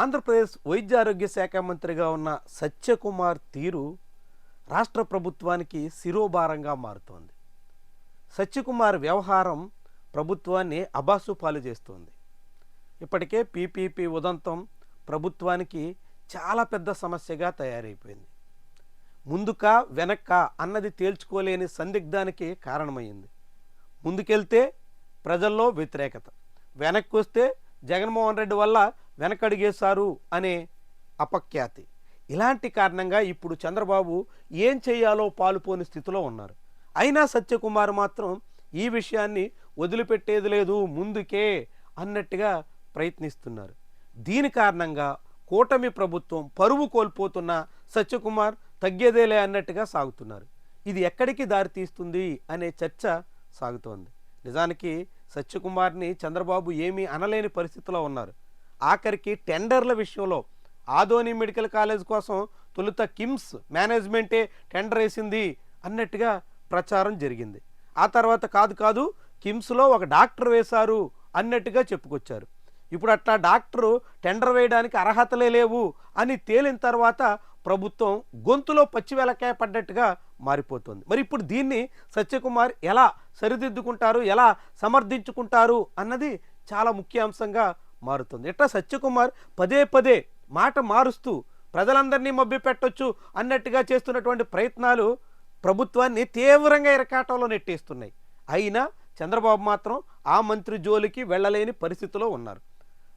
ఆంధ్రప్రదేశ్ వైద్య ఆరోగ్య శాఖ మంత్రిగా ఉన్న సత్యకుమార్ తీరు రాష్ట్ర ప్రభుత్వానికి శిరోభారంగా మారుతోంది. సత్యకుమార్ వ్యవహారం ప్రభుత్వాన్ని అబాసు పాలు చేస్తోంది. ఇప్పటికే పీపీపీ ఉదంతం ప్రభుత్వానికి చాలా పెద్ద సమస్యగా తయారైపోయింది. ముందుక వెనక్క అన్నది తేల్చుకోలేని సందిగ్ధానికి కారణమైంది. ముందుకెళ్తే ప్రజల్లో వ్యతిరేకత వెనక్కి వస్తే జగన్మోహన్ రెడ్డి వల్ల వెనకడిగేశారు అనే అపఖ్యాతి. ఇలాంటి కారణంగా ఇప్పుడు చంద్రబాబు ఏం చేయాలో పాలుపోని స్థితిలో ఉన్నారు. అయినా సత్యకుమార్ మాత్రం ఈ విషయాన్ని వదిలిపెట్టేది లేదు ముందుకే అన్నట్టుగా ప్రయత్నిస్తున్నారు. దీని కారణంగా కూటమి ప్రభుత్వం పరువు కోల్పోతున్న సత్యకుమార్ తగ్గేదేలే అన్నట్టుగా సాగుతున్నారు. ఇది ఎక్కడికి దారితీస్తుంది అనే చర్చ సాగుతోంది. నిజానికి సత్యకుమార్ని చంద్రబాబు ఏమీ అనలేని పరిస్థితిలో ఉన్నారు. ఆఖరికి టెండర్ల విషయంలో ఆదోని మెడికల్ కాలేజ్ కోసం తొలుత కిమ్స్ మేనేజ్మెంటే టెండర్ వేసింది అన్నట్టుగా ప్రచారం జరిగింది. ఆ తర్వాత కాదు కాదు కిమ్స్లో ఒక డాక్టర్ వేశారు అన్నట్టుగా చెప్పుకొచ్చారు. ఇప్పుడు అట్లా డాక్టరు టెండర్ వేయడానికి అర్హతలే లేవు అని తేలిన తర్వాత ప్రభుత్వం గొంతులో పచ్చివెలకాయ పడ్డట్టుగా మారిపోతుంది. మరి ఇప్పుడు దీన్ని సత్యకుమార్ ఎలా సరిదిద్దుకుంటారు ఎలా సమర్థించుకుంటారు అన్నది చాలా ముఖ్య అంశంగా మారుతుంది. ఇట్లా సత్యకుమార్ పదే పదే మాట మారుస్తూ ప్రజలందరినీ మభ్యపెట్టొచ్చు అన్నట్టుగా చేస్తున్నటువంటి ప్రయత్నాలు ప్రభుత్వాన్ని తీవ్రంగా ఇరకాటంలో నెట్టేస్తున్నాయి. అయినా చంద్రబాబు మాత్రం ఆ మంత్రి జోలికి వెళ్ళలేని పరిస్థితిలో ఉన్నారు.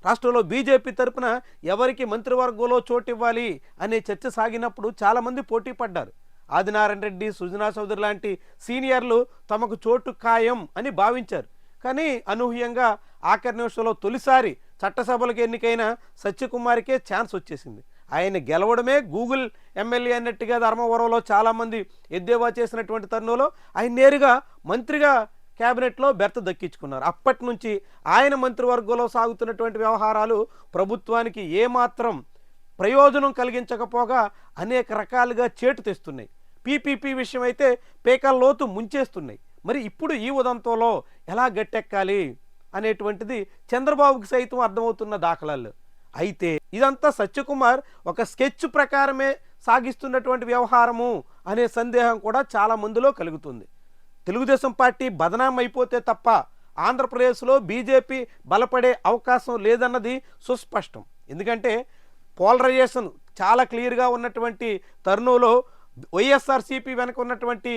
రాష్ట్రంలో బీజేపీ తరపున ఎవరికి మంత్రివర్గంలో చోటు ఇవ్వాలి అనే చర్చ సాగినప్పుడు చాలామంది పోటీ పడ్డారు. ఆదినారాయణ రెడ్డి సుజనా చౌదరి లాంటి సీనియర్లు తమకు చోటు ఖాయం అని భావించారు. కానీ అనూహ్యంగా ఆఖరి నిమిషంలో తొలిసారి చట్టసభలకు ఎన్నికైన సత్యకుమార్కే ఛాన్స్ వచ్చేసింది. ఆయన గెలవడమే గూగుల్ ఎమ్మెల్యే అన్నట్టుగా ధర్మవరంలో చాలామంది ఎద్దేవా చేసినటువంటి తరుణంలో ఆయన నేరుగా మంత్రిగా కేబినెట్లో బెర్త దక్కించుకున్నారు. అప్పటి నుంచి ఆయన మంత్రివర్గంలో సాగుతున్నటువంటి వ్యవహారాలు ప్రభుత్వానికి ఏమాత్రం ప్రయోజనం కలిగించకపోగా అనేక రకాలుగా చేటు తెస్తున్నాయి. పీపీపీ విషయం అయితే పేకల్లోతు ముంచేస్తున్నాయి. మరి ఇప్పుడు ఈ ఉదంతంలో ఎలా గట్టెక్కాలి? అనేటువంటిది చంద్రబాబుకి సైతం అర్థమవుతున్న దాఖలాలు. అయితే ఇదంతా సత్యకుమార్ ఒక స్కెచ్ ప్రకారమే సాగిస్తున్నటువంటి వ్యవహారము అనే సందేహం కూడా చాలా మందిలో కలుగుతుంది. తెలుగుదేశం పార్టీ బదనాం అయిపోతే తప్ప ఆంధ్రప్రదేశ్లో బీజేపీ బలపడే అవకాశం లేదన్నది సుస్పష్టం. ఎందుకంటే పోలరైజేషన్ చాలా క్లియర్గా ఉన్నటువంటి తరుణంలో వైఎస్ఆర్సీపీ వెనక ఉన్నటువంటి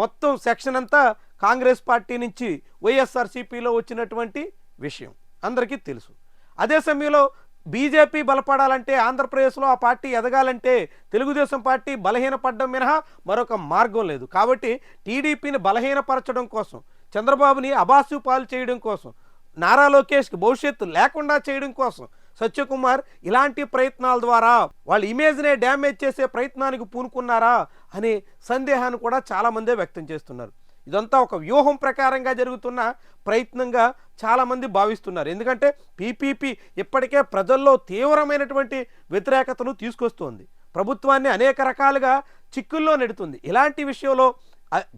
మొత్తం సెక్షన్ అంతా కాంగ్రెస్ పార్టీ నుంచి వైఎస్ఆర్సీపీలో వచ్చినటువంటి విషయం అందరికీ తెలుసు. అదే సమయంలో బీజేపీ బలపడాలంటే ఆంధ్రప్రదేశ్లో ఆ పార్టీ ఎదగాలంటే తెలుగుదేశం పార్టీ బలహీనపడడం మినహా మరొక మార్గం లేదు. కాబట్టి టీడీపీని బలహీనపరచడం కోసం చంద్రబాబుని అబాసు పాలు చేయడం కోసం నారా లోకేష్కి భవిష్యత్తు లేకుండా చేయడం కోసం సత్యకుమార్ ఇలాంటి ప్రయత్నాల ద్వారా వాళ్ళ ఇమేజ్నే డ్యామేజ్ చేసే ప్రయత్నానికి పూనుకున్నారా అనే సందేహాన్ని కూడా చాలామందే వ్యక్తం చేస్తున్నారు. ఇదంతా ఒక వ్యూహం ప్రకారంగా జరుగుతున్న ప్రయత్నంగా చాలామంది భావిస్తున్నారు. ఎందుకంటే పీపీపీ ఇప్పటికే ప్రజల్లో తీవ్రమైనటువంటి వ్యతిరేకతను తీసుకొస్తోంది. ప్రభుత్వాన్ని అనేక రకాలుగా చిక్కుల్లో నెడుతుంది. ఇలాంటి విషయంలో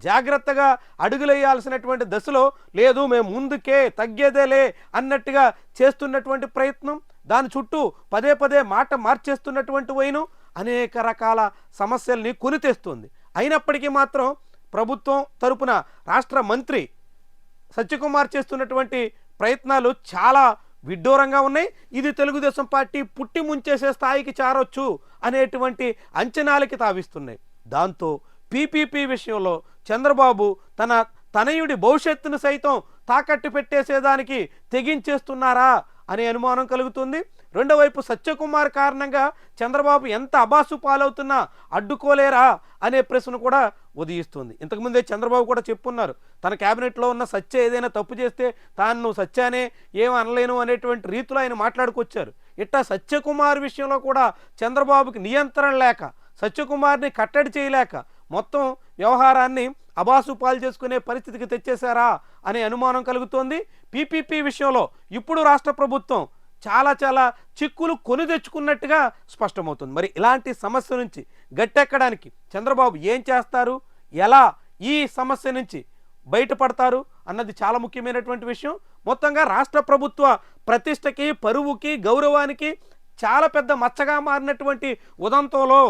జాగ్రత్తగా అడుగులేయాల్సినటువంటి దశలో లేదు మేము ముందుకే తగ్గేదేలే అన్నట్టుగా చేస్తున్నటువంటి ప్రయత్నం దాని చుట్టూ పదే పదే మాట మార్చేస్తున్నటువంటి వైను అనేక రకాల సమస్యల్ని కొని తెస్తుంది అయినప్పటికీ మాత్రం ప్రభుత్వం తరపున రాష్ట్ర మంత్రి సత్యకుమార్ చేస్తున్నటువంటి ప్రయత్నాలు చాలా విడ్డూరంగా ఉన్నాయి. ఇది తెలుగుదేశం పార్టీ పుట్టి ముంచేసే స్థాయికి చేరొచ్చు అనేటువంటి అంచనాలకి తావిస్తున్నాయి. దాంతో పీపీపీ విషయంలో చంద్రబాబు తన తనయుడి భవిష్యత్తును సైతం తాకట్టు పెట్టేసేదానికి తెగించేస్తున్నారా? అనే అనుమానం కలుగుతుంది. రెండో వైపు సత్యకుమార్ కారణంగా చంద్రబాబు ఎంత అబాసు పాలవుతున్నా అడ్డుకోలేరా అనే ప్రశ్న కూడా ఉదయిస్తుంది. ఇంతకుముందే చంద్రబాబు కూడా చెప్పున్నారు తన క్యాబినెట్లో ఉన్న సత్య ఏదైనా తప్పు చేస్తే తాను సత్యానే ఏం అనలేను అనేటువంటి రీతిలో ఆయన మాట్లాడుకొచ్చారు. ఇట్టా సత్యకుమార్ విషయంలో కూడా చంద్రబాబుకి నియంత్రణ లేక సత్యకుమార్ని కట్టడి చేయలేక మొత్తం వ్యవహారాన్ని అబాసు పాలు చేసుకునే పరిస్థితికి తెచ్చేశారా అనే అనుమానం కలుగుతోంది. పీపీపీ విషయంలో ఇప్పుడు రాష్ట్ర ప్రభుత్వం చాలా చాలా చిక్కులు కొని తెచ్చుకున్నట్టుగా స్పష్టమవుతుంది. మరి ఇలాంటి సమస్య నుంచి గట్టెక్కడానికి చంద్రబాబు ఏం చేస్తారు? ఎలా ఈ సమస్య నుంచి బయటపడతారు? అన్నది చాలా ముఖ్యమైనటువంటి విషయం. మొత్తంగా రాష్ట్ర ప్రభుత్వ ప్రతిష్టకి పరువుకి గౌరవానికి చాలా పెద్ద మచ్చగా మారినటువంటి ఉదంతంలో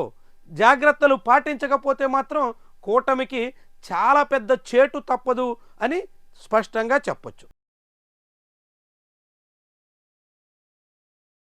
జాగ్రత్తలు పాటించకపోతే మాత్రం కూటమికి చాలా పెద్ద చేటు తప్పదు అని స్పష్టంగా చెప్పొచ్చు.